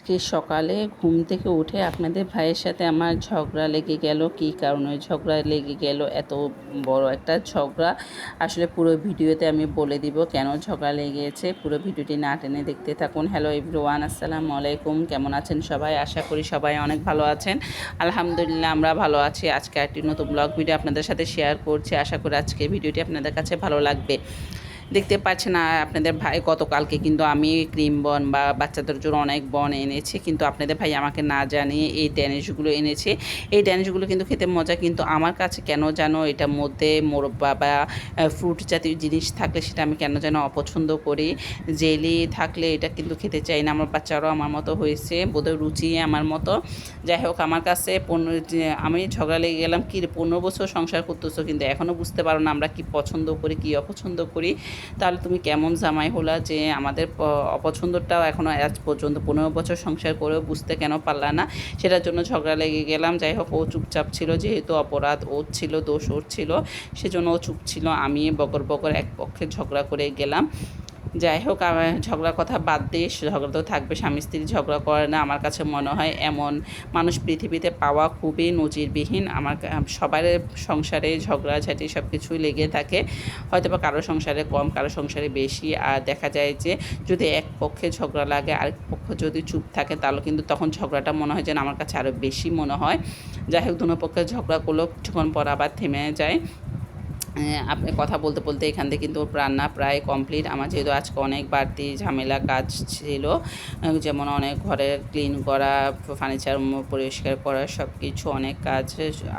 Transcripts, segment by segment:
আজকে সকালে ঘুম থেকে উঠে আপনাদের ভাইয়ের সাথে আমার ঝগড়া লেগে গেল। কী কারণে ঝগড়া লেগে গেল? এত বড় একটা ঝগড়া। আসলে পুরো ভিডিওতে আমি বলে দিব কেন ঝগড়া লেগেছে। পুরো ভিডিওটি না টেনে দেখতে থাকুন। হ্যালো এভরিওয়ান আসসালামু আলাইকুম। কেমন আছেন সবাই? আশা করি সবাই অনেক ভালো আছেন। আলহামদুলিল্লাহ, আমরা ভালো আছি। আজকে একটি নতুন ব্লগ ভিডিও আপনাদের সাথে শেয়ার করছি। আশা করি আজকে ভিডিওটি আপনাদের কাছে ভালো লাগবে। দেখতে পাচ্ছেন আপনাদের ভাই গতকালকে কিন্তু আমি ক্রিম বন বা বাচ্চাদের জন্য অনেক বন এনেছি, কিন্তু আপনাদের ভাই আমাকে না জানিয়ে এই ড্যানিশগুলো এনেছে। এই ড্যানিশগুলো কিন্তু খেতে মজা, কিন্তু আমার কাছে কেন জানো এটার মধ্যে মোরব্বা বা ফ্রুট জাতীয় জিনিস থাকলে সেটা আমি কেন যেন অপছন্দ করি। জেলি থাকলে এটা কিন্তু খেতে চাই না, আমার বাচ্চারাও আমার মতো হয়েছে, বোধহয় রুচি আমার মতো। যাই হোক, আমার কাছে পনেরো আমি ঝগড়া লেগে গেলাম, কি পনেরো বছর সংসার করতেছো, কিন্তু এখনও বুঝতে পারো না আমরা কি পছন্দ করি, কি অপছন্দ করি। তাহলে তুমি কেমন জামাই হলা যে আমাদের অপছন্দটাও এখনও আজ পর্যন্ত পনেরো বছর সংসার করেও বুঝতে কেন পারলা না। সেটার জন্য ঝগড়া লেগে গেলাম। যাই হোক, ও চুপচাপ ছিল, যেহেতু অপরাধ, ওর ছিল, দোষ ওর ছিল। সেজন্য ও চুপ ছিল। আমি বকর বকর এক পক্ষে ঝগড়া করে গেলাম। যাই হোক আমার ঝগড়ার কথা বাদ দিয়ে ঝগড়া তো থাকবে, স্বামী স্ত্রী ঝগড়া করে না। আমার কাছে মনে হয় এমন মানুষ পৃথিবীতে পাওয়া খুবই নজিরবিহীন। আমার সবার সংসারে ঝগড়াঝাটি সব কিছুই লেগে থাকে। হয়তো বা কারও সংসারে কম কারও সংসারে বেশি। আর দেখা যায় যে, যদি এক পক্ষে ঝগড়া লাগে, আরেক পক্ষ যদি চুপ থাকে, তাহলে কিন্তু তখন ঝগড়াটা মনে হয় যেন আমার কাছে আরও বেশি মনে হয়। যাই হোক দুনো পক্ষে ঝগড়া করলেও কিছুক্ষণ পর আবার থেমে যায়। আপনি কথা বলতে বলতে এখান থেকে কিন্তু রান্না প্রায় কমপ্লিট আমার যেহেতু আজকে অনেক বাড়তি ঝামেলা কাজ ছিল যেমন অনেক ঘরের ক্লিন করা ফার্নিচার পরিষ্কার করা সব কিছু অনেক কাজ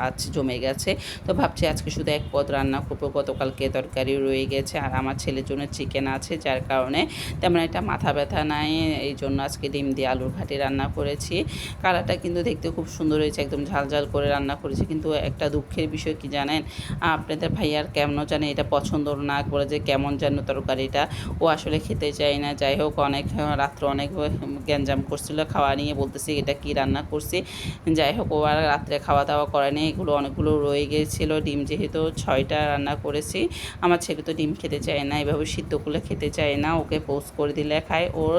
আজ জমে গেছে। তো ভাবছি আজকে শুধু এক পদ রান্না করব। গতকালকে তরকারি রয়ে গেছে আর আমার ছেলের জন্য চিকেন আছে, যার কারণে তেমন একটা মাথা ব্যথা নাই। এই জন্য আজকে ডিম দিয়ে আলুর ঘাটি রান্না করেছি। কালারটা কিন্তু দেখতে খুব সুন্দর হয়েছে, একদম ঝাল ঝাল করে রান্না করেছি। কিন্তু একটা দুঃখের বিষয় কি জানেন? আপনাদের ভাইয়ার কেমন জানে এটা পছন্দ না করে যে কেমন যেন তরকারিটা। ও আসলে খেতে চায় না। যাই হোক, অনেক, রাত্রে অনেক গ্যাঞ্জাম করছিল, খাওয়া নিয়ে বলতেছি এটা কি রান্না করছি। যাই হোক, ও আর রাত্রে খাওয়া দাওয়া করেনি এগুলো অনেকগুলো রয়ে গিয়েছিল ডিম যেহেতু ছয়টা রান্না করেছি। আমার ছেলে তো ডিম খেতে চায় না, এভাবে সিদ্ধ করলে খেতে চায় না। ওকে পোস্ট করে দিলে খায়। ওর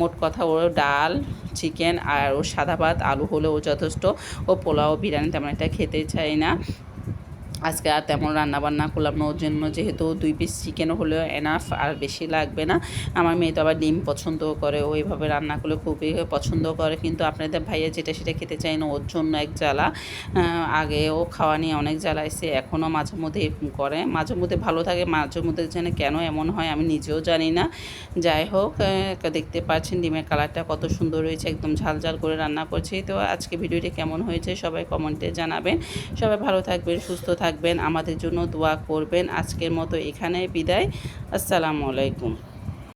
মোট কথা, ওর ডাল, চিকেন আর ওর সাদা ভাত, আলু হলে ও যথেষ্ট। ও পোলাও, বিরিয়ানি তেমন একটা খেতে চায় না। আজকে আর তেমন রান্না বান্না করলাম না, ওর জন্য যেহেতু দুই পিস চিকেন হলেও এনাফ আর বেশি লাগবে না। আমার মেয়ে তো আবার ডিম পছন্দ করে ওইভাবে রান্না করলে খুবই পছন্দ করে, কিন্তু আপনাদের ভাইয়া যেটা সেটা খেতে চায় না, ওর জন্য এক জ্বালা। আগেও খাওয়া নিয়ে অনেক জ্বালাইছে এখনও মাঝে মধ্যে করে, মাঝে মধ্যে ভালো থাকে, মাঝে মধ্যে যেন কেন এমন হয় আমি নিজেও জানি না। যাই হোক দেখতে পাচ্ছেন ডিমের কালারটা কত সুন্দর হয়েছে, একদম ঝাল ঝাল করে রান্না করছি। তো আজকে ভিডিওটি কেমন হয়েছে সবাই কমেন্টে জানাবেন। সবাই ভালো থাকবেন, সুস্থ থাকবেন আমাদের জন্য দোয়া করবেন। আজকের মতো এখানে বিদায়। আসসালামু আলাইকুম।